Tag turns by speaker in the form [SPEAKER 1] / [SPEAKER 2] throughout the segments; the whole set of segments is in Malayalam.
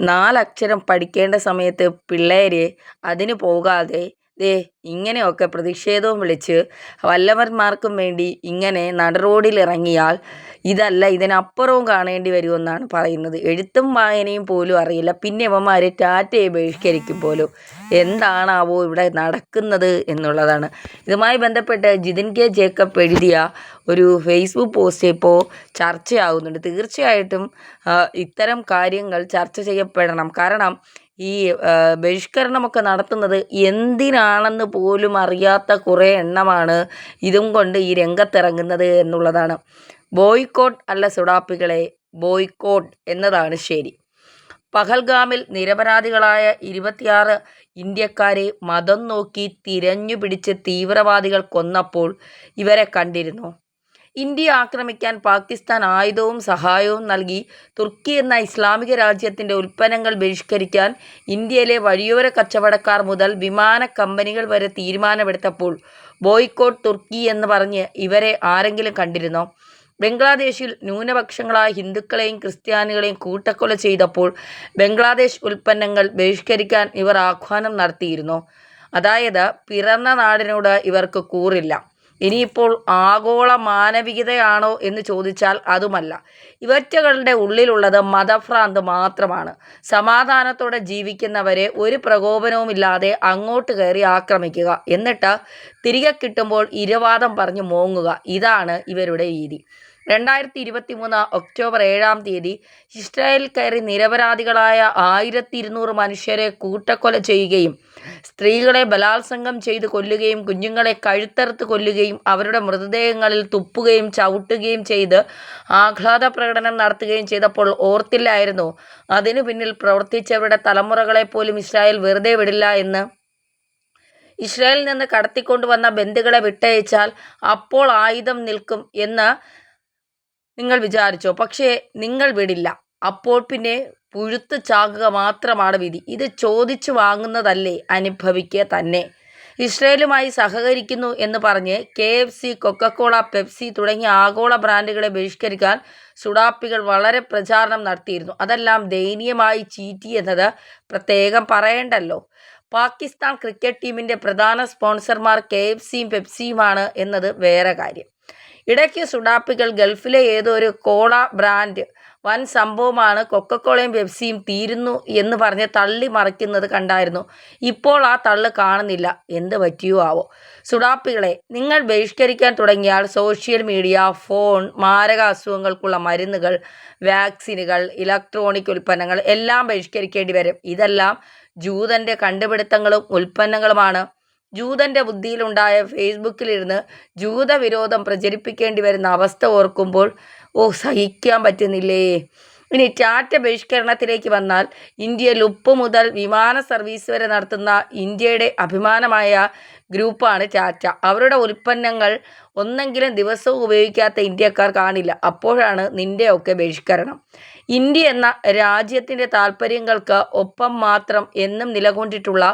[SPEAKER 1] നാലക്ഷരം പഠിക്കേണ്ട സമയത്ത് പിള്ളേര് അതിന് പോകാതെ ദേ ഇങ്ങനെയൊക്കെ പ്രതിഷേധവും വിളിച്ച് വല്ലഭന്മാർക്കും വേണ്ടി ഇങ്ങനെ നടുറോഡിലിറങ്ങിയാൽ ഇതല്ല ഇതിനപ്പുറവും കാണേണ്ടി വരുമെന്നാണ് പറയുന്നത്. എഴുത്തും വായനയും പോലും അറിയില്ല. പിന്നെ ഇവന്മാരെ ടാറ്റയെ ബഹിഷ്കരിക്കും പോലും. എന്താണാവോ ഇവിടെ നടക്കുന്നത് എന്നുള്ളതാണ്. ഇതുമായി ബന്ധപ്പെട്ട് ജിതിൻ കെ ജേക്കബ് എഴുതിയ ഒരു ഫേസ്ബുക്ക് പോസ്റ്റ് ഇപ്പോൾ ചർച്ചയാകുന്നുണ്ട് തീർച്ചയായിട്ടും ഇത്തരം കാര്യങ്ങൾ ചർച്ച ചെയ്യപ്പെടണം. കാരണം ഈ ബഹിഷ്കരണമൊക്കെ നടത്തുന്നത് എന്തിനാണെന്ന് പോലും അറിയാത്ത കുറേ എണ്ണമാണ് ഇതും കൊണ്ട് ഈ രംഗത്തിറങ്ങുന്നത് എന്നുള്ളതാണ്. ബോയ്ക്കോട്ട് അല്ല സുഡാപ്പികളെ ബോയ്ക്കോട്ട് എന്നതാണ് ശരി. പഹൽഗാമിൽ നിരപരാധികളായ ഇരുപത്തിയാറ് ഇന്ത്യക്കാരെ മതം നോക്കി തിരഞ്ഞു പിടിച്ച് തീവ്രവാദികൾ കൊന്നപ്പോൾ ഇവരെ കണ്ടിരുന്നു. ഇന്ത്യ ആക്രമിക്കാൻ പാകിസ്ഥാൻ ആയുധവും സഹായവും നൽകി തുർക്കി എന്ന ഇസ്ലാമിക രാജ്യത്തിന്റെ ഉൽപ്പന്നങ്ങൾ ബഹിഷ്കരിക്കാൻ ഇന്ത്യയിലെ വഴിയോര കച്ചവടക്കാർ മുതൽ വിമാന കമ്പനികൾ വരെ തീരുമാനമെടുത്തപ്പോൾ ബോയ്ക്കോട്ട് തുർക്കി എന്ന് പറഞ്ഞ് ഇവരെ ആരെങ്കിലും കണ്ടിരുന്നോ? ബംഗ്ലാദേശിൽ ന്യൂനപക്ഷങ്ങളായ ഹിന്ദുക്കളെയും ക്രിസ്ത്യാനികളെയും കൂട്ടക്കൊല ചെയ്തപ്പോൾ ബംഗ്ലാദേശ് ഉൽപ്പന്നങ്ങൾ ബഹിഷ്കരിക്കാൻ ഇവർ ആഹ്വാനം നടത്തിയിരുന്നു? അതായത് പിറന്ന നാടിനോട് ഇവർക്ക് കൂറില്ല. ഇനിയിപ്പോൾ ആഗോള മാനവികതയാണോ എന്ന് ചോദിച്ചാൽ അതുമല്ല. ഇവറ്റകളുടെ ഉള്ളിലുള്ളത് മതഭ്രാന്ത് മാത്രമാണ്. സമാധാനത്തോടെ ജീവിക്കുന്നവരെ ഒരു പ്രകോപനവുമില്ലാതെ അങ്ങോട്ട് കയറി ആക്രമിക്കുക. എന്നിട്ട് തിരികെ കിട്ടുമ്പോൾ ഇരവാദം പറഞ്ഞു മോങ്ങുക. ഇതാണ് ഇവരുടെ രീതി. രണ്ടായിരത്തി ഇരുപത്തി മൂന്ന് ഒക്ടോബർ ഏഴാം തീയതി ഇസ്രായേൽ കയറി നിരപരാധികളായ ആയിരത്തി ഇരുന്നൂറ് മനുഷ്യരെ കൂട്ടക്കൊല ചെയ്യുകയും സ്ത്രീകളെ ബലാത്സംഗം ചെയ്ത് കൊല്ലുകയും കുഞ്ഞുങ്ങളെ കഴുത്തറുത്ത് കൊല്ലുകയും അവരുടെ മൃതദേഹങ്ങളിൽ തുപ്പുകയും ചവിട്ടുകയും ചെയ്ത് ആഹ്ലാദ പ്രകടനം നടത്തുകയും ചെയ്തപ്പോൾ ഓർത്തില്ലായിരുന്നു. അതിനു പിന്നിൽ പ്രവർത്തിച്ചവരുടെ തലമുറകളെ പോലും ഇസ്രായേൽ വെറുതെ വിടില്ല എന്ന്. ഇസ്രായേലിൽ നിന്ന് കടത്തിക്കൊണ്ടുവന്ന ബന്ധുക്കളെ വിട്ടയച്ചാൽ അപ്പോൾ ആയുധം നിൽക്കും എന്ന് നിങ്ങൾ വിചാരിച്ചോ. പക്ഷേ നിങ്ങൾ വിടില്ല. അപ്പോൾ പിന്നെ പുഴുത്ത് ചാകുക മാത്രമാണ് വിധി. ഇത് ചോദിച്ചു വാങ്ങുന്നതല്ലേ അനുഭവിക്കുക തന്നെ. ഇസ്രയേലുമായി സഹകരിക്കുന്നു എന്ന് പറഞ്ഞ് K F C Coca Cola Pepsi തുടങ്ങിയ ആഗോള ബ്രാൻഡുകളെ ബഹിഷ്കരിക്കാൻ സുഡാപ്പികൾ വളരെ പ്രചാരണം നടത്തിയിരുന്നു. അതെല്ലാം ദയനീയമായി ചീറ്റി എന്നത് പ്രത്യേകം പറയേണ്ടല്ലോ. പാകിസ്ഥാൻ ക്രിക്കറ്റ് ടീമിന്റെ പ്രധാന സ്പോൺസർമാർ കെ എഫ് സിയും പെപ്സിയുമാണ് എന്നത് വേറെ കാര്യം. ഇടയ്ക്ക് സുഡാപ്പികൾ ഗൾഫിലെ ഏതോ ഒരു കോള ബ്രാൻഡ് വൻ സംഭവമാണ് കൊക്കക്കോളയും പെപ്സിയും തീരുന്നു എന്ന് പറഞ്ഞ് തള്ളി മറിക്കുന്നത് കണ്ടായിരുന്നു. ഇപ്പോൾ ആ തള്ള് കാണുന്നില്ല. എന്ത് പറ്റിയോ ആവോ. സുഡാപ്പികളെ നിങ്ങൾ ബഹിഷ്കരിക്കാൻ തുടങ്ങിയാൽ സോഷ്യൽ മീഡിയ ഫോൺ മാരക അസുഖങ്ങൾക്കുള്ള മരുന്നുകൾ വാക്സിനുകൾ ഇലക്ട്രോണിക് ഉൽപ്പന്നങ്ങൾ എല്ലാം ബഹിഷ്കരിക്കേണ്ടി വരും. ഇതെല്ലാം ജൂതന്റെ കണ്ടുപിടുത്തങ്ങളും ഉൽപ്പന്നങ്ങളുമാണ്. ജൂതന്റെ ബുദ്ധിയിലുണ്ടായ ഫേസ്ബുക്കിലിരുന്ന് ജൂതവിരോധം പ്രചരിപ്പിക്കേണ്ടി വരുന്ന അവസ്ഥ ഓർക്കുമ്പോൾ ഓ സഹിക്കാൻ പറ്റുന്നില്ലേ? ഇനി ടാറ്റ ബഹിഷ്കരണത്തിലേക്ക് വന്നാൽ ഇന്ത്യയിൽ ഉപ്പ് മുതൽ വിമാന സർവീസ് വരെ നടത്തുന്ന ഇന്ത്യയുടെ അഭിമാനമായ ഗ്രൂപ്പാണ് ടാറ്റ അവരുടെ ഉൽപ്പന്നങ്ങൾ ഒന്നെങ്കിലും ദിവസവും ഉപയോഗിക്കാത്ത ഇന്ത്യക്കാർ കാണില്ല. അപ്പോഴാണ് നിന്റെയൊക്കെ ബഹിഷ്കരണം. ഇന്ത്യ എന്ന രാജ്യത്തിന്റെ താല്പര്യങ്ങൾക്ക് ഒപ്പം മാത്രം എന്നും നിലകൊണ്ടിട്ടുള്ള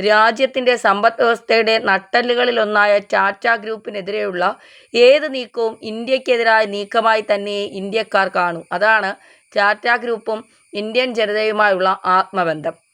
[SPEAKER 1] രാജ്യത്തിന്റെ സമ്പദ് വ്യവസ്ഥയുടെ നട്ടലുകളിലൊന്നായ ടാറ്റ ഗ്രൂപ്പിനെതിരെയുള്ള ഏത് നീക്കവും ഇന്ത്യക്കെതിരായ നീക്കമായി തന്നെ ഇന്ത്യക്കാർ കാണും. അതാണ് ടാറ്റ ഗ്രൂപ്പും ഇന്ത്യൻ ജനതയുമായുള്ള ആത്മബന്ധം.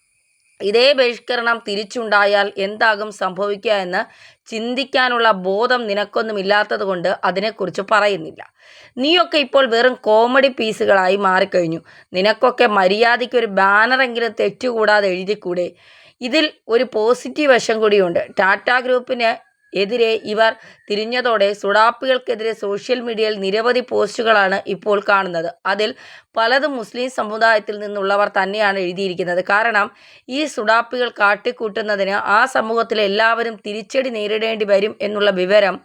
[SPEAKER 1] ഇതേ ബഹിഷ്കരണം തിരിച്ചുണ്ടായാൽ എന്താകും സംഭവിക്കുക എന്ന് ചിന്തിക്കാനുള്ള ബോധം നിനക്കൊന്നുമില്ലാത്തത് കൊണ്ട് അതിനെക്കുറിച്ച് പറയുന്നില്ല. നീയൊക്കെ ഇപ്പോൾ വെറും കോമഡി പീസുകളായി മാറിക്കഴിഞ്ഞു. നിനക്കൊക്കെ മര്യാദയ്ക്ക് ഒരു ബാനറെങ്കിലും തെറ്റുകൂടാതെ എഴുതിക്കൂടെ? ഇതിൽ ഒരു പോസിറ്റീവ് വശം കൂടിയുണ്ട്. ടാറ്റ ഗ്രൂപ്പിന് എതിരെ ഇവർ തിരിഞ്ഞതോടെ സുഡാപ്പികൾക്കെതിരെ സോഷ്യൽ മീഡിയയിൽ നിരവധി പോസ്റ്റുകളാണ് ഇപ്പോൾ കാണുന്നത്. അതിൽ പലതും മുസ്ലിം സമുദായത്തിൽ നിന്നുള്ളവർ തന്നെയാണ് എഴുതിയിരിക്കുന്നത്. കാരണം ഈ സുഡാപ്പികൾ കാട്ടിക്കൂട്ടുന്നതിന് ആ സമൂഹത്തിലെ എല്ലാവരും തിരിച്ചടി നേരിടേണ്ടി വരും എന്നുള്ള വിവരം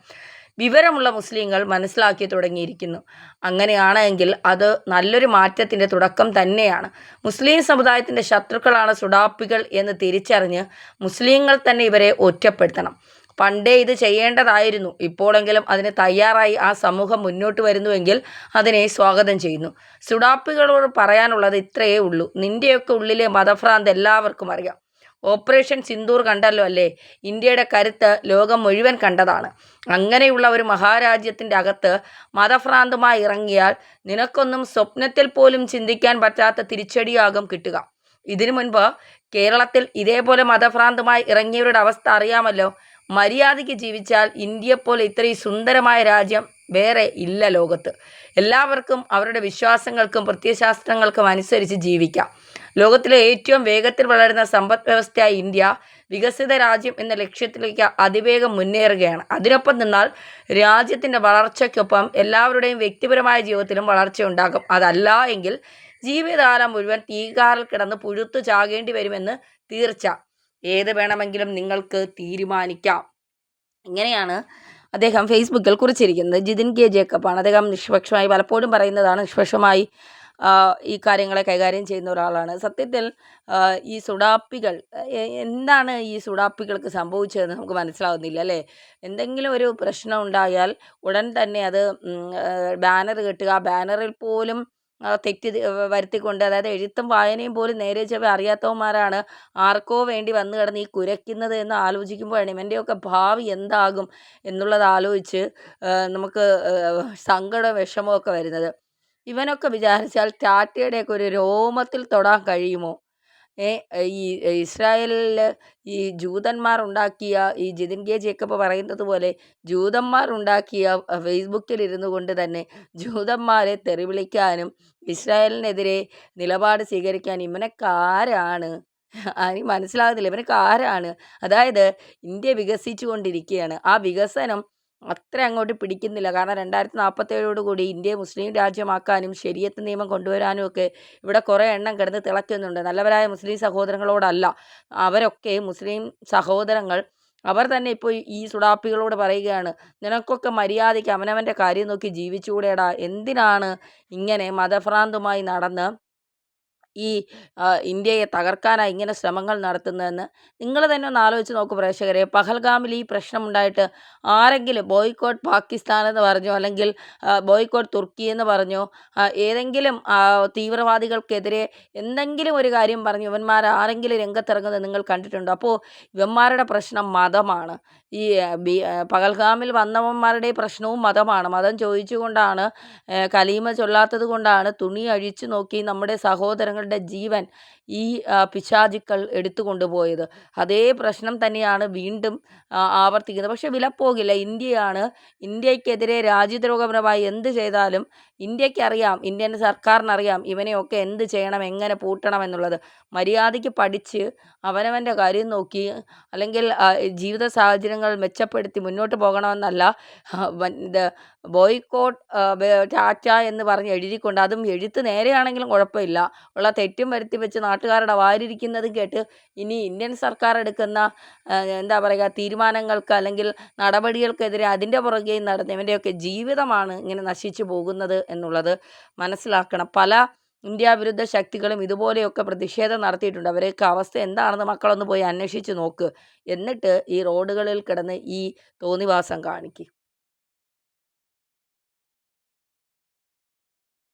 [SPEAKER 1] വിവരമുള്ള മുസ്ലിങ്ങൾ മനസ്സിലാക്കി തുടങ്ങിയിരിക്കുന്നു. അങ്ങനെയാണെങ്കിൽ അത് നല്ലൊരു മാറ്റത്തിന്റെ തുടക്കം തന്നെയാണ്. മുസ്ലിം സമുദായത്തിന്റെ ശത്രുക്കളാണ് സുഡാപ്പികൾ എന്ന് തിരിച്ചറിഞ്ഞ് മുസ്ലിങ്ങൾ തന്നെ ഇവരെ ഒറ്റപ്പെടുത്തണം. പണ്ടേ ഇത് ചെയ്യേണ്ടതായിരുന്നു. ഇപ്പോഴെങ്കിലും അതിന് തയ്യാറായി ആ സമൂഹം മുന്നോട്ട് വരുന്നുവെങ്കിൽ അതിനെ സ്വാഗതം ചെയ്യുന്നു. സുഡാപ്പികളോട് പറയാനുള്ളത് ഇത്രയേ ഉള്ളൂ. നിന്റെയൊക്കെ ഉള്ളിലെ മതഭ്രാന്ത് എല്ലാവർക്കും അറിയാം. ഓപ്പറേഷൻ സിന്ദൂർ കണ്ടല്ലോ അല്ലേ? ഇന്ത്യയുടെ കരുത്ത് ലോകം മുഴുവൻ കണ്ടതാണ്. അങ്ങനെയുള്ള ഒരു മഹാരാജ്യത്തിന്റെ അകത്ത് മതഭ്രാന്തുമായി ഇറങ്ങിയാൽ നിനക്കൊന്നും സ്വപ്നത്തിൽ പോലും ചിന്തിക്കാൻ പറ്റാത്ത തിരിച്ചടിയാകും കിട്ടുക. ഇതിനു മുൻപ് കേരളത്തിൽ ഇതേപോലെ മതഭ്രാന്തുമായി ഇറങ്ങിയവരുടെ അവസ്ഥ അറിയാമല്ലോ. മര്യാദയ്ക്ക് ജീവിച്ചാൽ ഇന്ത്യ ഇന്ത്യയെപ്പോലെ ഇത്രയും സുന്ദരമായ രാജ്യം വേറെ ഇല്ല ലോകത്ത്. എല്ലാവർക്കും അവരുടെ വിശ്വാസങ്ങൾക്കും പ്രത്യയശാസ്ത്രങ്ങൾക്കും അനുസരിച്ച് ജീവിക്കാം. ലോകത്തിലെ ഏറ്റവും വേഗത്തിൽ വളരുന്ന സമ്പദ് വ്യവസ്ഥയായ ഇന്ത്യ വികസിത രാജ്യം എന്ന ലക്ഷ്യത്തിലേക്ക് അതിവേഗം മുന്നേറുകയാണ്. അതിനൊപ്പം നിന്നാൽ രാജ്യത്തിന്റെ വളർച്ചയ്ക്കൊപ്പം എല്ലാവരുടെയും വ്യക്തിപരമായ ജീവിതത്തിലും വളർച്ചയുണ്ടാകും അതല്ല എങ്കിൽ ജീവിതകാലം മുഴുവൻ തീകാറിൽ കിടന്ന് പുഴുത്തു ചാകേണ്ടി വരുമെന്ന് തീർച്ച. ഏത് വേണമെങ്കിലും നിങ്ങൾക്ക് തീരുമാനിക്കാം. ഇങ്ങനെയാണ് അദ്ദേഹം ഫേസ്ബുക്കിൽ കുറിച്ചിരിക്കുന്നത്. ജിതിൻ കെ ജേക്കബാണ്. അദ്ദേഹം നിഷ്പക്ഷമായി പലപ്പോഴും പറയുന്നതാണ് നിഷ്പക്ഷമായി ഈ കാര്യങ്ങളെ കൈകാര്യം ചെയ്യുന്ന ഒരാളാണ്. സത്യത്തിൽ ഈ സുഡാപ്പികൾ എന്താണ് ഈ സുഡാപ്പികൾക്ക് സംഭവിച്ചതെന്ന് നമുക്ക് മനസ്സിലാവുന്നില്ല അല്ലേ? എന്തെങ്കിലും ഒരു പ്രശ്നം ഉണ്ടായാൽ ഉടൻ തന്നെ അത് ബാനർ കെട്ടുക ബാനറിൽ പോലും തെറ്റ് വരുത്തിക്കൊണ്ട് അതായത് എഴുത്തും വായനയും പോലും നേരെ ചൊവ്വെ അറിയാത്തവന്മാരാണ് ആർക്കോ വേണ്ടി വന്നു കിടന്ന് ഈ കുരയ്ക്കുന്നത് എന്ന് ആലോചിക്കുമ്പോഴാണ് ഇവന്റെയൊക്കെ ഭാവി എന്താകും എന്നുള്ളത് ആലോചിച്ച് നമുക്ക് സങ്കടം വിഷമമൊക്കെ വരുന്നത്. ഇവനൊക്കെ വിചാരിച്ചാൽ ടാറ്റയുടെയൊക്കെ ഒരു രോമത്തിൽ തൊടാൻ കഴിയുമോ? ഈ ഇസ്രായേലിൽ ഈ ജൂതന്മാർ ഉണ്ടാക്കിയ ഈ ജിതിൻ കെ ജേക്കബ് പറയുന്നത് പോലെ ജൂതന്മാർ ഉണ്ടാക്കിയ ഫേസ്ബുക്കിൽ ഇരുന്നു കൊണ്ട് തന്നെ ജൂതന്മാരെ തെറിവിളിക്കാനും ഇസ്രായേലിനെതിരെ നിലപാട് സ്വീകരിക്കാൻ ഇവനൊക്കെ ആരാണ്? ആരും മനസ്സിലാകുന്നില്ല. ഇവനൊക്കെ ആരാണ്? അതായത് ഇന്ത്യ വികസിച്ചു കൊണ്ടിരിക്കുകയാണ് ആ വികസനം അത്ര അങ്ങോട്ട് പിടിക്കുന്നില്ല. കാരണം രണ്ടായിരത്തി നാൽപ്പത്തേഴോട് കൂടി ഇന്ത്യയെ മുസ്ലിം രാജ്യമാക്കാനും ശരിയത്ത് നിയമം കൊണ്ടുവരാനും ഒക്കെ ഇവിടെ കുറേ എണ്ണം കിടന്ന് തിളയ്ക്കുന്നുണ്ട്. നല്ലവരായ മുസ്ലിം സഹോദരങ്ങളോടല്ല അവരൊക്കെ മുസ്ലിം സഹോദരങ്ങൾ. അവർ തന്നെ ഇപ്പോൾ ഈ സുഡാപ്പികളോട് പറയുകയാണ് നിനക്കൊക്കെ മര്യാദയ്ക്ക് അവനവന്റെ കാര്യം നോക്കി ജീവിച്ചുകൂടെടാ. എന്തിനാണ് ഇങ്ങനെ മതഭ്രാന്തുമായി നടന്ന് ഈ ഇന്ത്യയെ തകർക്കാനായി ഇങ്ങനെ ശ്രമങ്ങൾ നടത്തുന്നതെന്ന് നിങ്ങൾ തന്നെ ഒന്ന് ആലോചിച്ച് നോക്കും പ്രേക്ഷകരെ. പഹൽഗാമിൽ ഈ പ്രശ്നമുണ്ടായിട്ട് ആരെങ്കിലും ബോയ്ക്കോട്ട് പാകിസ്ഥാൻ എന്ന് പറഞ്ഞോ അല്ലെങ്കിൽ ബോയ്ക്കോട്ട് തുർക്കി എന്ന് പറഞ്ഞോ ഏതെങ്കിലും തീവ്രവാദികൾക്കെതിരെ എന്തെങ്കിലും ഒരു കാര്യം പറഞ്ഞു ഇവന്മാർ ആരെങ്കിലും രംഗത്തിറങ്ങുന്നത് നിങ്ങൾ കണ്ടിട്ടുണ്ടോ? അപ്പോൾ ഇവന്മാരുടെ പ്രശ്നം മതമാണ്. ഈ ബി പകൽഗാമിൽ വന്നവന്മാരുടെ പ്രശ്നവും മതമാണ്. മതം ചോദിച്ചുകൊണ്ടാണ് കലീമ ചൊല്ലാത്തത് കൊണ്ടാണ് തുണി അഴിച്ചു നോക്കി നമ്മുടെ സഹോദരങ്ങളുടെ ജീവൻ ഈ പിശാചുക്കൾ എടുത്തു കൊണ്ടുപോയത് അതേ പ്രശ്നം തന്നെയാണ് വീണ്ടും ആവർത്തിക്കുന്നത്. പക്ഷേ വിലപ്പോകില്ല. ഇന്ത്യയാണ് ഇന്ത്യക്കെതിരെ രാജ്യദ്രോഹപരമായി എന്ത് ചെയ്താലും ഇന്ത്യക്കറിയാം ഇന്ത്യൻ സർക്കാരിനറിയാം ഇവനെയൊക്കെ എന്ത് ചെയ്യണം എങ്ങനെ പൂട്ടണം എന്നുള്ളത്. മര്യാദയ്ക്ക് പഠിച്ച് അവനവന്റെ കാര്യം നോക്കി അല്ലെങ്കിൽ ജീവിത സാഹചര്യങ്ങൾ മെച്ചപ്പെടുത്തി മുന്നോട്ട് പോകണമെന്നല്ല ഇത് ബോയ്ക്കോട്ട് ടാറ്റ എന്ന് പറഞ്ഞ് എഴുതിക്കൊണ്ട് അതും എഴുത്ത് നേരെയാണെങ്കിലും കുഴപ്പമില്ല. ഉള്ള തെറ്റും വരുത്തി വെച്ച് നാട്ടുകാരുടെ വാരിയിരിക്കുന്നതും കേട്ട് ഇനി ഇന്ത്യൻ സർക്കാർ എടുക്കുന്ന എന്താ പറയുക തീരുമാനങ്ങൾക്ക് അല്ലെങ്കിൽ നടപടികൾക്കെതിരെ അതിന്റെ പുറകെ നടന്നവന്റെയൊക്കെ ജീവിതമാണ് ഇങ്ങനെ നശിച്ചു പോകുന്നത് എന്നുള്ളത് മനസ്സിലാക്കണം. പല ഇന്ത്യ വിരുദ്ധ ശക്തികളും ഇതുപോലെയൊക്കെ പ്രതിഷേധം നടത്തിയിട്ടുണ്ട്. അവരെയൊക്കെ അവസ്ഥ എന്താണെന്ന് മക്കളൊന്ന് പോയി അന്വേഷിച്ച് നോക്ക്. എന്നിട്ട് ഈ റോഡുകളിൽ കിടന്ന് ഈ തോന്നിവാസം കാണിക്കുക